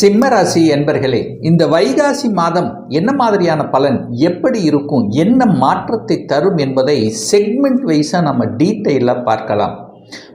சிம்மராசி என்பர்களே இந்த வைகாசி மாதம் என்ன மாதிரியான பலன் எப்படி இருக்கும் என்ன மாற்றத்தை தரும் என்பதை செக்மெண்ட் வைஸாக நம்ம டீட்டெயிலாக பார்க்கலாம்.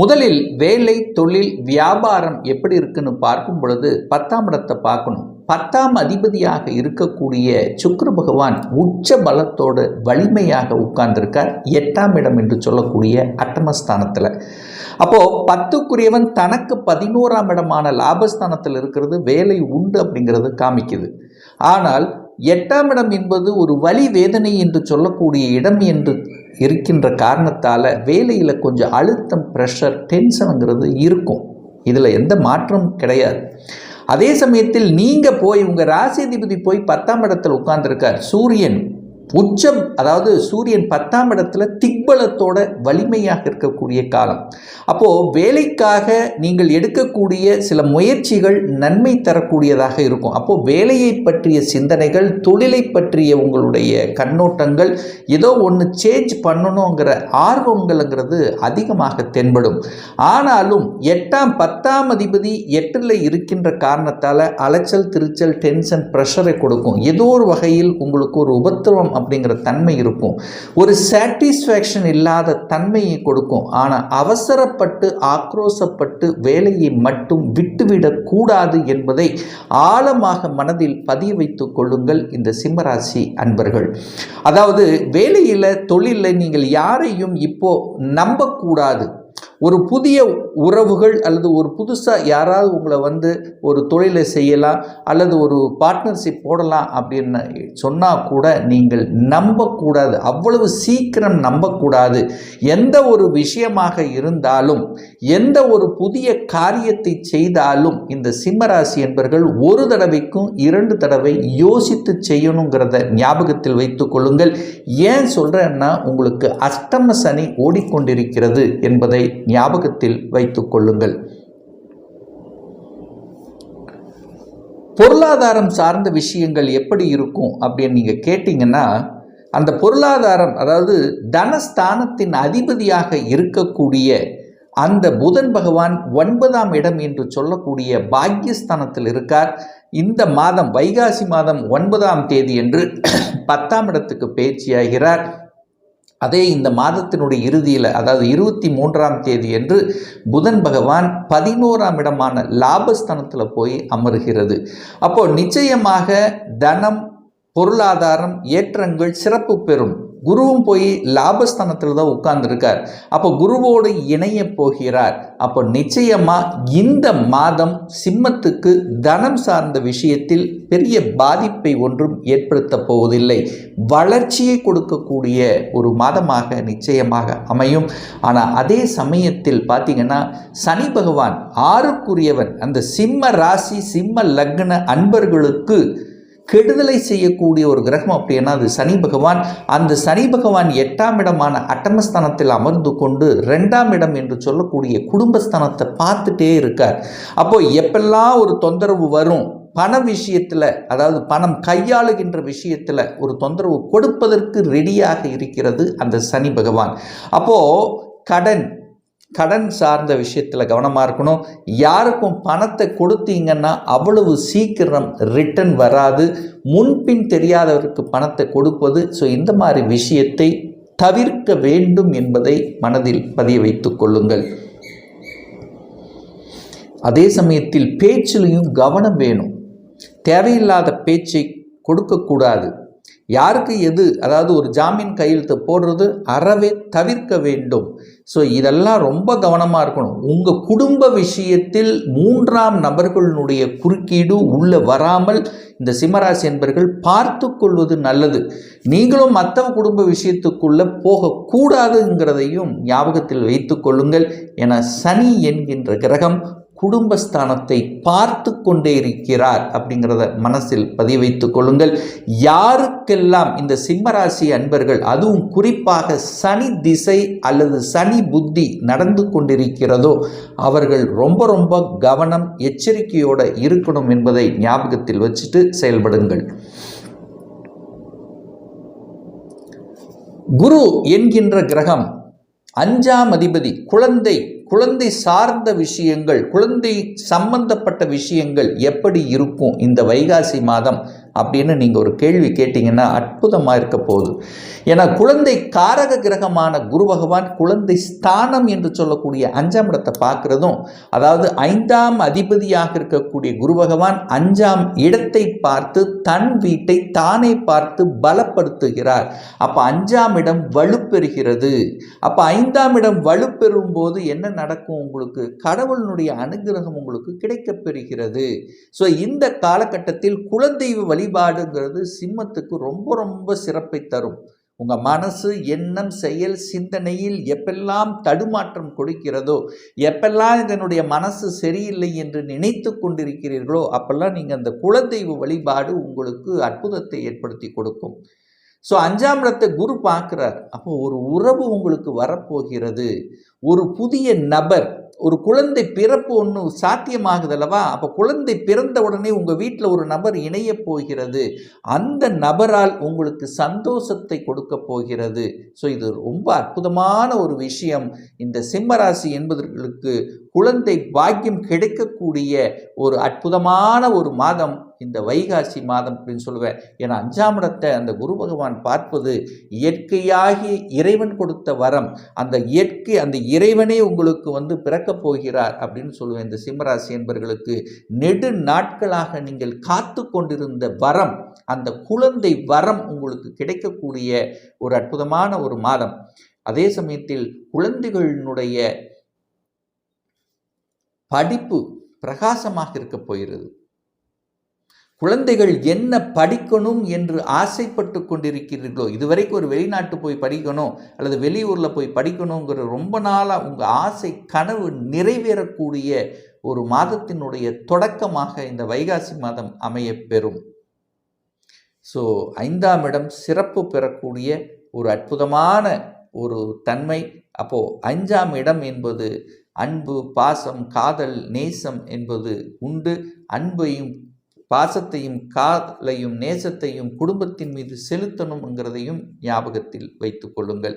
முதலில் வேலை தொழில் வியாபாரம் எப்படி இருக்குன்னு பார்க்கும் பொழுது பத்தாம் இடத்தை பார்க்கணும். பத்தாம் அதிபதியாக இருக்கக்கூடிய சுக்ரு பகவான் உச்ச பலத்தோடு வலிமையாக உட்கார்ந்திருக்கார். எட்டாம் இடம் என்று சொல்லக்கூடிய அட்டமஸ்தானத்தில். அப்போது பத்துக்குரியவன் தனக்கு பதினோராம் இடமான லாபஸ்தானத்தில் இருக்கிறது வேலை உண்டு அப்படிங்கிறது காமிக்குது. ஆனால் எட்டாம் இடம் என்பது ஒரு வலி வேதனை என்று சொல்லக்கூடிய இடம் என்று இருக்கின்ற காரணத்தால் வேலையில் கொஞ்சம் அழுத்தம் ப்ரெஷர் டென்ஷனுங்கிறது இருக்கும். இதில் எந்த மாற்றமும் கிடையாது. அதே சமயத்தில் நீங்கள் போய் உங்கள் ராசிதிபதி போய் பத்தாம் இடத்தில் உட்கார்ந்துருக்கார் சூரியன். உச்சம் அதாவது சூரியன் பத்தாம் இடத்துல திக்பலத்தோட வலிமையாக இருக்கக்கூடிய காலம். அப்போது வேலைக்காக நீங்கள் எடுக்கக்கூடிய சில முயற்சிகள் நன்மை தரக்கூடியதாக இருக்கும். அப்போது வேலையை பற்றிய சிந்தனைகள் தொழிலை பற்றிய உங்களுடைய கண்ணோட்டங்கள் ஏதோ ஒன்று சேஞ்ச் பண்ணணுங்கிற ஆர்வங்கள்ங்கிறது அதிகமாக தென்படும். ஆனாலும் எட்டாம் பத்தாம் அதிபதி எட்டில் இருக்கின்ற காரணத்தால் அலைச்சல் திருச்சல் டென்ஷன் ப்ரெஷரை கொடுக்கும். ஏதோ ஒரு வகையில் உங்களுக்கு ஒரு உபத்திரவம் அப்படிங்கிற தன்மை இருக்கும். ஒரு சாட்டிஸ்ஃபேக்ஷன் இல்லாத தன்மையை கொடுக்கும். ஆனால் அவசரப்பட்டு ஆக்ரோசப்பட்டு வேலையை மட்டும் விட்டுவிடக்கூடாது என்பதை ஆழமாக மனதில் பதிய வைத்துக் கொள்ளுங்கள் இந்த சிம்மராசி அன்பர்கள். அதாவது வேலையில் தொழிலில் நீங்கள் யாரையும் இப்போ நம்பக்கூடாது. ஒரு புதிய உறவுகள் அல்லது ஒரு புதுசாக யாராவது உங்களை வந்து ஒரு தொழிலை செய்யலாம் அல்லது ஒரு பார்ட்னர்ஷிப் போடலாம் அப்படின்னு சொன்னால் கூட நீங்கள் நம்பக்கூடாது. அவ்வளவு சீக்கிரம் நம்பக்கூடாது. எந்த ஒரு விஷயமாக இருந்தாலும் எந்த ஒரு புதிய காரியத்தை செய்தாலும் இந்த சிம்மராசி என்பர்கள் ஒரு தடவைக்கும் இரண்டு தடவை யோசித்து செய்யணுங்கிறத ஞாபகத்தில் வைத்துக் கொள்ளுங்கள். ஏன் சொல்கிறேன்னா உங்களுக்கு அஷ்டம சனி ஓடிக்கொண்டிருக்கிறது என்பதை ஞாபகத்தில் வைத்துக் கொள்ளுங்கள். பொருளாதாரம் சார்ந்த விஷயங்கள் எப்படி இருக்கும் அப்படின்னு நீங்கள் கேட்டிங்கன்னா அந்த பொருளாதாரம் அதாவது தனஸ்தானத்தின் அதிபதியாக இருக்கக்கூடிய அந்த புதன் பகவான் ஒன்பதாம் இடம் என்று சொல்லக்கூடிய பாக்யஸ்தானத்தில் இருக்கார். இந்த மாதம் வைகாசி மாதம் ஒன்பதாம் தேதி என்று பத்தாம் இடத்துக்கு பேச்சியாகிறார். அதே இந்த மாதத்தினுடைய இறுதியில் அதாவது இருபத்தி மூன்றாம் தேதி என்று புதன் பகவான் பதினோராம் இடமான லாபஸ்தனத்தில் போய் அமருகிறது. அப்போ நிச்சயமாக தனம் பொருளாதாரம் ஏற்றங்கள் சிறப்பு பெறும். குருவும் போய் லாபஸ்தானத்தில் தான் உட்கார்ந்துருக்கார். அப்போ குருவோடு இணைய போகிறார். அப்போ நிச்சயமாக இந்த மாதம் சிம்மத்துக்கு தனம் சார்ந்த விஷயத்தில் பெரிய பாதிப்பை ஒன்றும் ஏற்படுத்த போவதில்லை. வளர்ச்சியை கொடுக்கக்கூடிய ஒரு மாதமாக நிச்சயமாக அமையும். ஆனால் அதே சமயத்தில் பார்த்தீங்கன்னா சனி பகவான் ஆறுக்குரியவன். அந்த சிம்ம ராசி சிம்ம லக்ன அன்பர்களுக்கு கெடுதலை செய்யக்கூடிய ஒரு கிரகம் அப்படின்னா அது சனி பகவான். அந்த சனி பகவான் எட்டாம் இடமான அட்டமஸ்தானத்தில் அமர்ந்து கொண்டு ரெண்டாம் இடம் என்று சொல்லக்கூடிய குடும்பஸ்தானத்தை பார்த்துட்டே இருக்கார். அப்போ எப்பெல்லாம் ஒரு தொந்தரவு வரும் பண விஷயத்தில் அதாவது பணம் கையாளுகின்ற விஷயத்தில் ஒரு தொந்தரவு கொடுப்பதற்கு ரெடியாக இருக்கிறது அந்த சனி பகவான். அப்போது கடன் கடன் சார்ந்த விஷயத்தில் கவனமாக இருக்கணும். யாருக்கும் பணத்தை கொடுத்தீங்கன்னா அவ்வளவு சீக்கிரம் ரிட்டன் வராது. முன்பின் தெரியாதவருக்கு பணத்தை கொடுப்பது. ஸோ இந்த மாதிரி விஷயத்தை தவிர்க்க வேண்டும் என்பதை மனதில் பதிய வைத்து கொள்ளுங்கள். அதே சமயத்தில் பேச்சிலையும் கவனம் வேணும். தேவையில்லாத பேச்சை கொடுக்கக்கூடாது. யாருக்கு எது அதாவது ஒரு ஜாமீன் கையெழுத்து போடுறது அறவே தவிர்க்க வேண்டும். ஸோ இதெல்லாம் ரொம்ப கவனமாக இருக்கணும். உங்கள் குடும்ப விஷயத்தில் மூன்றாம் நபர்களுடைய குறுக்கீடு உள்ளே வராமல் இந்த சிம்மராசி என்பர்கள் பார்த்து கொள்வது நல்லது. நீங்களும் மற்ற குடும்ப விஷயத்துக்குள்ளே போகக்கூடாதுங்கிறதையும் ஞாபகத்தில் வைத்து கொள்ளுங்கள். என சனி என்கின்ற கிரகம் குடும்பஸ்தானத்தை பார்த்து கொண்டே இருக்கிறார் அப்படிங்கிறத மனசில் பதிய கொள்ளுங்கள். யாருக்கெல்லாம் இந்த சிம்மராசி அன்பர்கள் அதுவும் குறிப்பாக சனி திசை அல்லது சனி புத்தி நடந்து கொண்டிருக்கிறதோ அவர்கள் ரொம்ப ரொம்ப கவனம் எச்சரிக்கையோடு இருக்கணும் என்பதை ஞாபகத்தில் வச்சுட்டு செயல்படுங்கள். குரு என்கின்ற கிரகம் அஞ்சாம் அதிபதி குழந்தை குழந்தை சார்ந்த விஷயங்கள் குழந்தை சம்பந்தப்பட்ட விஷயங்கள் எப்படி இருக்கும் இந்த வைகாசி மாதம் அப்படின்னு நீங்கள் ஒரு கேள்வி கேட்டிங்கன்னா அற்புதமாக இருக்க போகுது. ஏன்னா குழந்தை காரக கிரகமான குரு பகவான் குழந்தை ஸ்தானம் என்று சொல்லக்கூடிய அஞ்சாம் இடத்தை பார்க்குறதும் அதாவது ஐந்தாம் அதிபதியாக இருக்கக்கூடிய குரு பகவான் அஞ்சாம் இடத்தை பார்த்து தன் வீட்டை தானே பார்த்து பலப்படுத்துகிறார். அப்போ அஞ்சாம் இடம் வலுப்பெறுகிறது. அப்போ ஐந்தாம் இடம் வலுப்பெறும் போது என்ன நடக்கும் உங்களுக்கு? கடவுளினுடைய அனுகிரகம் உங்களுக்கு கிடைக்கப் பெறுகிறது ஸோ இந்த காலகட்டத்தில் குலதெய்வ வழிபாடுங்கிறது சிம்மத்துக்கு ரொம்ப ரொம்ப சிறப்பை தரும். உங்கள் மனசு எண்ணம் செயல் சிந்தனையில் எப்பெல்லாம் தடுமாற்றம் கொடுக்கிறதோ எப்பெல்லாம் இதனுடைய மனசு சரியில்லை என்று நினைத்து கொண்டிருக்கிறீர்களோ அப்பெல்லாம் நீங்கள் அந்த குலதெய்வ வழிபாடு உங்களுக்கு அற்புதத்தை ஏற்படுத்தி கொடுக்கும். ஸோ அஞ்சாம் இடத்தை குரு பார்க்குறார். அப்போ ஒரு உறவு உங்களுக்கு வரப்போகிறது. ஒரு புதிய நபர் ஒரு குழந்தை பிறப்பு ஒன்று சாத்தியமாகுது அல்லவா? அப்போ குழந்தை பிறந்த உடனே உங்கள் வீட்டில் ஒரு நபர் இணைய போகிறது. அந்த நபரால் உங்களுக்கு சந்தோஷத்தை கொடுக்க போகிறது. ஸோ இது ரொம்ப அற்புதமான ஒரு விஷயம். இந்த சிம்மராசி என்பதற்கு குழந்தை பாக்கியம் கிடைக்கக்கூடிய ஒரு அற்புதமான ஒரு மாதம். இந்த வைகாசி மாதம் அப்படின்னு சொல்லுவேன். ஏன்னா அஞ்சாம் இடத்தை அந்த குரு பகவான் பார்ப்பது இயற்கையாகி இறைவன் கொடுத்த வரம். அந்த இயற்கை அந்த இறைவனே உங்களுக்கு வந்து பிறக்கப் போகிறார் அப்படின்னு சொல்லுவேன். இந்த சிம்மராசி என்பர்களுக்கு நெடு நாட்களாக நீங்கள் காத்து கொண்டிருந்த வரம் அந்த குழந்தை வரம் உங்களுக்கு கிடைக்கக்கூடிய ஒரு அற்புதமான ஒரு மாதம். அதே சமயத்தில் குழந்தைகளினுடைய படிப்பு பிரகாசமாக இருக்க போகிறது. குழந்தைகள் என்ன படிக்கணும் என்று ஆசைப்பட்டு கொண்டிருக்கிறீர்களோ இதுவரைக்கும் ஒரு வெளிநாட்டு போய் படிக்கணும் அல்லது வெளியூரில் போய் படிக்கணுங்கிற ரொம்ப நாளாக உங்கள் ஆசை கனவு நிறைவேறக்கூடிய ஒரு மாதத்தினுடைய தொடக்கமாக இந்த வைகாசி மாதம் அமைய பெறும். ஸோ ஐந்தாம் இடம் சிறப்பு பெறக்கூடிய ஒரு அற்புதமான ஒரு தன்மை. அப்போது அஞ்சாம் இடம் என்பது அன்பு பாசம் காதல் நேசம் என்பது உண்டு. அன்பையும் பாசத்தையும் காதலையும் நேசத்தையும் குடும்பத்தின் மீது செலுத்தணுங்கிறதையும் ஞாபகத்தில் வைத்து கொள்ளுங்கள்.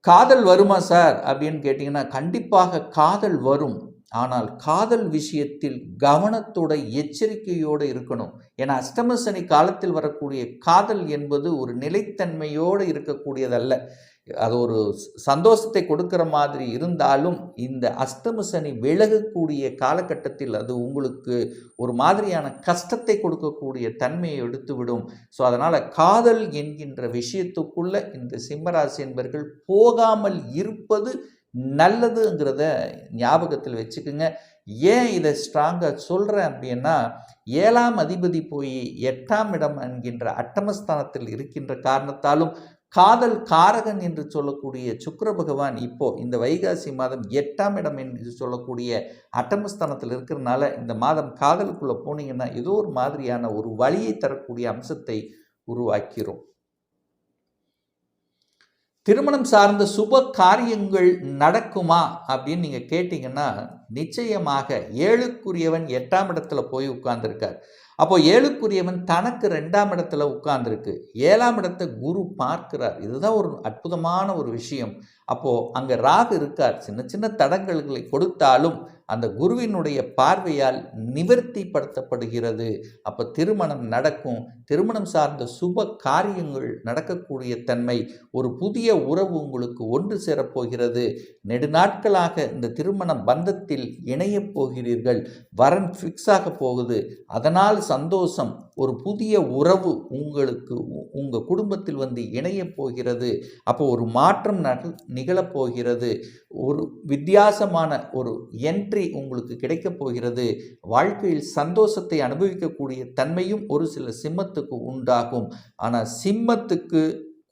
காதல் வருமா சார்? அப்படின்னு கேட்டிங்கன்னா கண்டிப்பாக காதல் வரும். ஆனால் காதல் விஷயத்தில் கவனத்தோட எச்சரிக்கையோடு இருக்கணும். ஏன்னா அஷ்டம சனி காலத்தில் வரக்கூடிய காதல் என்பது ஒரு நிலைத்தன்மையோடு இருக்கக்கூடியதல்ல. அது ஒரு சந்தோஷத்தை கொடுக்குற மாதிரி இருந்தாலும் இந்த அஷ்டம சனி விலகக்கூடிய காலகட்டத்தில் அது உங்களுக்கு ஒரு மாதிரியான கஷ்டத்தை கொடுக்கக்கூடிய தன்மையை எடுத்துவிடும். ஸோ அதனால் காதல் என்கின்ற விஷயத்துக்குள்ள இந்த சிம்மராசி என்பர்கள் போகாமல் இருப்பது நல்லதுங்கிறத ஞாபகத்தில் வச்சுக்கோங்க. ஏன் இதை ஸ்ட்ராங்காக சொல்கிறேன் அப்படின்னா ஏழாம் அதிபதி போய் எட்டாம் இடம் என்கின்ற அட்டமஸ்தானத்தில் இருக்கின்ற காரணத்தாலும் காதல் காரகன் என்று சொல்லக்கூடிய சுக்கர பகவான் இப்போ இந்த வைகாசி மாதம் எட்டாம் இடம் என்று சொல்லக்கூடிய அட்டமஸ்தானத்தில் இருக்கிறனால இந்த மாதம் காதலுக்குள்ளே போனீங்கன்னா ஏதோ ஒரு மாதிரியான ஒரு வழியை தரக்கூடிய அம்சத்தை உருவாக்கிறோம். திருமணம் சார்ந்த சுப காரியங்கள் நடக்குமா அப்படின்னு நீங்கள் கேட்டிங்கன்னா நிச்சயமாக ஏழுக்குரியவன் எட்டாம் இடத்துல போய் உட்கார்ந்துருக்கார். அப்போ ஏழுக்குரியவன் தனக்கு ரெண்டாம் இடத்துல உட்கார்ந்துருக்கு. ஏழாம் இடத்தை குரு பார்க்கிறார். இதுதான் ஒரு அற்புதமான ஒரு விஷயம். அப்போது அங்கே ராகு இருக்கார். சின்ன சின்ன தடங்கல்களை கொடுத்தாலும் அந்த குருவினுடைய பார்வையால் நிவர்த்திப்படுத்தப்படுகிறது. அப்போ திருமணம் நடக்கும். திருமணம் சார்ந்த சுப காரியங்கள் நடக்கக்கூடிய தன்மை ஒரு புதிய உறவு உங்களுக்கு ஒன்று சேரப்போகிறது. நெடுநாட்களாக இந்த திருமண பந்தத்தில் இணையப் போகிறீர்கள். வரன் ஃபிக்ஸ் ஆக போகுது. அதனால் சந்தோஷம் ஒரு புதிய உறவு உங்களுக்கு உங்கள் குடும்பத்தில் வந்து இணையப் போகிறது. அப்போ ஒரு மாற்றம் நிகழப்போகிறது ஒரு வித்தியாசமான ஒரு என்ட்ரி உங்களுக்கு கிடைக்கப் போகிறது. வாழ்க்கையில் சந்தோஷத்தை அனுபவிக்கக்கூடிய தன்மையும் ஒரு சில சிம்மத்துக்கு உண்டாகும். ஆனால் சிம்மத்துக்கு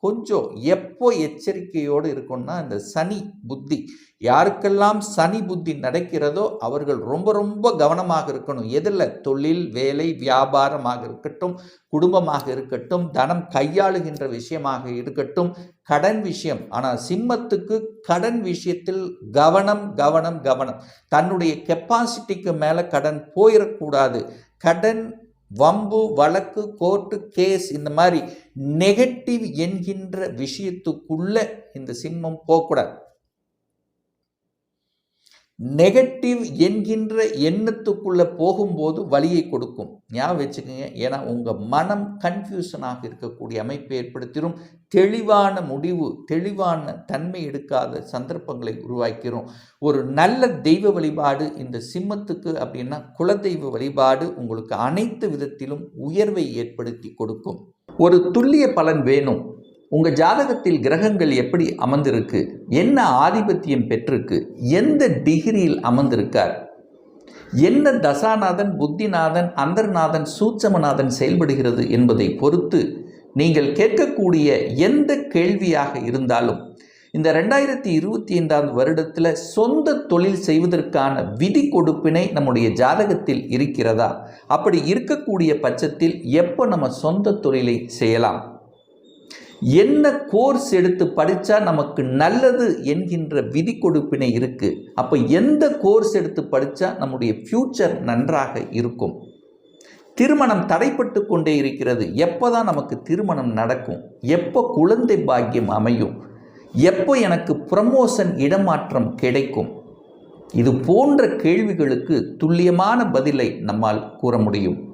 கொஞ்சம் எப்போ எச்சரிக்கையோடு இருக்கும்னா இந்த சனி புத்தி. யாருக்கெல்லாம் சனி புத்தி நடக்கிறதோ அவர்கள் ரொம்ப ரொம்ப கவனமாக இருக்கணும். எதில்? தொழில் வேலை வியாபாரமாக இருக்கட்டும் குடும்பமாக இருக்கட்டும் தனம் கையாளுகின்ற விஷயமாக இருக்கட்டும் கடன் விஷயம். ஆனால் சிம்மத்துக்கு கடன் விஷயத்தில் கவனம் கவனம் கவனம். தன்னுடைய கெப்பாசிட்டிக்கு மேலே கடன் போயிடக்கூடாது கடன் வம்பு வழக்கு கோர்ட்டு கேஸ் இந்த மாதிரி நெகட்டிவ் என்கின்ற விஷயத்துக்குள்ள இந்த சிம்மம் போகக்கூடாது. நெகட்டிவ் என்கின்ற எண்ணத்துக்குள்ளே போகும்போது வழியை கொடுக்கும். ஞாபகம் வச்சுக்கோங்க. ஏன்னா உங்கள் மனம் கன்ஃபியூஷனாக இருக்கக்கூடிய அமைப்பை ஏற்படுத்திடும் தெளிவான முடிவு தெளிவான தன்மை எடுக்காத சந்தர்ப்பங்களை உருவாக்கிறோம் ஒரு நல்ல தெய்வ வழிபாடு இந்த சிம்மத்துக்கு அப்படின்னா குலதெய்வ வழிபாடு உங்களுக்கு அனைத்து விதத்திலும் உயர்வை ஏற்படுத்தி கொடுக்கும். ஒரு துல்லிய பலன் வேணும். உங்கள் ஜாதகத்தில் கிரகங்கள் எப்படி அமர்ந்திருக்கு? என்ன ஆதிபத்தியம் பெற்றிருக்கு? எந்த டிகிரியில் அமர்ந்திருக்கார்? என்ன தசாநாதன் புத்திநாதன் அந்தர்நாதன் சூட்சமநாதன் செயல்படுகிறது என்பதை பொறுத்து நீங்கள் கேட்கக்கூடிய எந்த கேள்வியாக இருந்தாலும் இந்த ரெண்டாயிரத்தி இருபத்தி ஐந்தாம் வருடத்தில் சொந்த தொழில் செய்வதற்கான விதி கொடுப்பினை நம்முடைய ஜாதகத்தில் இருக்கிறதா? அப்படி இருக்கக்கூடிய பட்சத்தில் எப்போ நம்ம சொந்த தொழிலை செய்யலாம்? என்ன கோர்ஸ் எடுத்து படித்தா நமக்கு நல்லது என்கின்ற விதி கொடுப்பினை இருக்குது அப்போ எந்த கோர்ஸ் எடுத்து படித்தா நம்முடைய ஃப்யூச்சர் நன்றாக இருக்கும்? திருமணம் தடைப்பட்டு கொண்டே இருக்கிறது. எப்போ தான் நமக்கு திருமணம் நடக்கும்? எப்போ குழந்தை பாக்கியம் அமையும்? எப்போ எனக்கு ப்ரமோஷன் இடமாற்றம் கிடைக்கும்? இது போன்ற கேள்விகளுக்கு துல்லியமான பதிலை நம்மால் கூற முடியும்.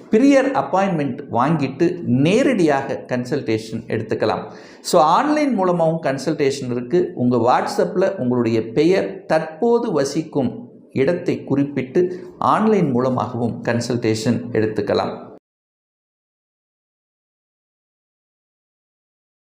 பிரியர் அப்பாயின்மெண்ட் வாங்கிட்டு நேரடியாக கன்சல்டேஷன் எடுத்துக்கலாம். ஸோ ஆன்லைன் மூலமாகவும் கன்சல்டேஷன் இருக்குது உங்கள் வாட்ஸ்அப்பில் உங்களுடைய பெயர் தற்போது வசிக்கும் இடத்தை குறிப்பிட்டு ஆன்லைன் மூலமாகவும் கன்சல்டேஷன் எடுத்துக்கலாம்.